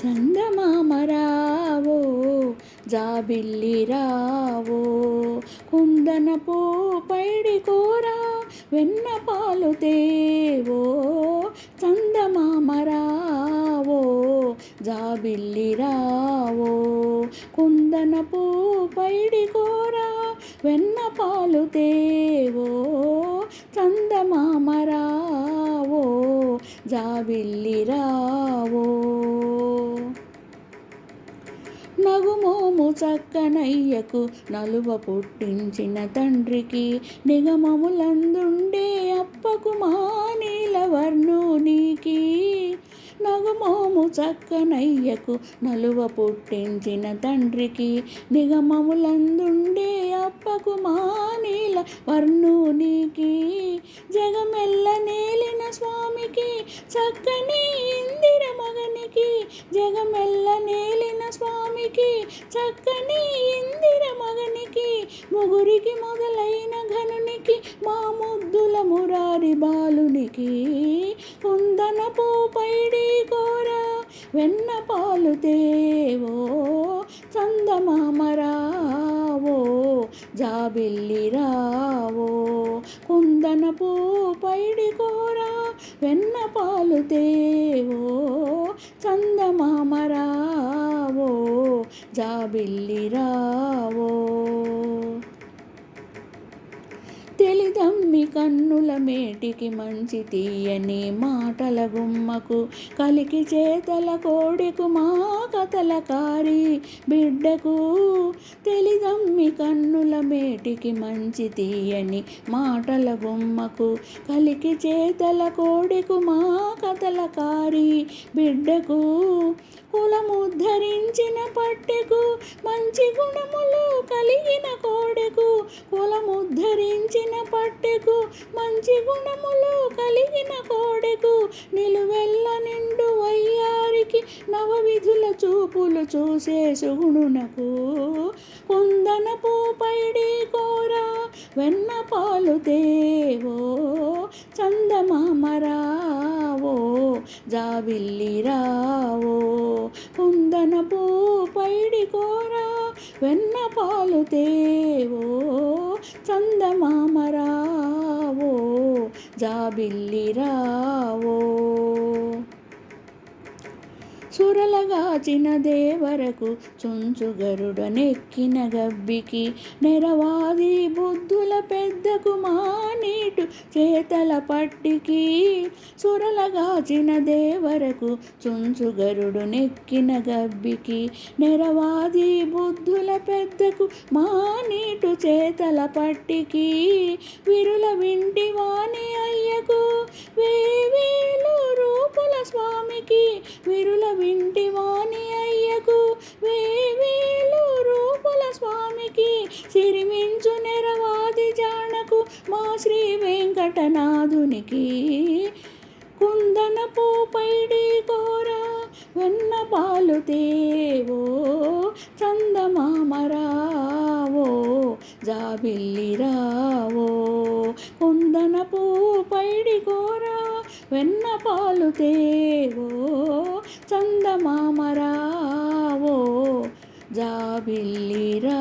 చందమామరావో జాబిల్లిరావో కుందన పైడి కూర వెన్న పాలు తేవో చందమామరావో జాబిల్లిరావో కుందన పైడి కూర వెన్న పాలు తేవో చందమామరావో జాబిల్లి రావో చక్కనయ్యకు నలువ పుట్టించిన తండ్రికి నిగమములందుండే అప్పకు మానీల వర్ణునికి నగుమోము చక్కనయ్యకు నలువ పుట్టించిన తండ్రికి నిగమములందుండే అప్పకు మానీల వర్ణునికి జగమెల్ల నేలిన స్వామికి చక్కని ఇంది చక్కని ఇందిర మగనికి ముగురికి మొదలైన ఘనునికి మా ముద్దుల మురారి బాలునికి కుందన పైడి కోర వెన్న పాలు తేవో చందమామరావో జాబిల్లిరావో కుందన పైడి కోర వెన్న పాలు తేవో చందమామరా జాబిల్లి రావో భూమి కన్నుల మేటికి మంచి తీయని మాటల గుమ్మకు కలికి చేతల కోడికు మా కథల కారి బిడ్డకు తెలిదమ్మి కన్నుల మేటికి మంచి తీయని మాటల గుమ్మకు కలికి చేతల కోడికు మా కథల కారి బిడ్డకు కులముద్ధరించిన పట్టెకు మంచి గుణములు కలిగిన కులముద్ధరించిన పట్టెకు మంచి గుణములు కలిగిన కోడెకు నిలువెల్ల నిండు వయ్యారికి నవవిధుల చూపులు చూసే సుగుణునకు కుందన పూపైడి కోర వెన్న పాలు తేవో చందమామరావో జాబిల్లిరావో కుందన పైడి కోర వెన్న పాలు తేవో చందమామరావో జాబిల్లి రావో. సురలగాచిన దేవరకు చుంచుగరుడనెక్కిన గబ్బికి నెరవాది బుద్ధుల పెద్దకు మానీటు చేతల పట్టికి. సురలగాచిన దేవరకు చుంచుగరుడు నెక్కిన గబ్బికి నెరవాది బుద్ధుల పెద్దకు మానీటు చేతల పట్టికి. విరుల వింటి వాణి అయ్యకు వేవే సిరిమించు నెరవాది జానకు మా శ్రీ వెంకటనాథునికి. కుందన పూపైడి కోర వెన్న పాలు తేవో చందమామరావో జాబిల్లిరావో కుందన పూపైడి కోర వెన్న పాలు తేవో చందమామరావో. జాబిల్లిరావో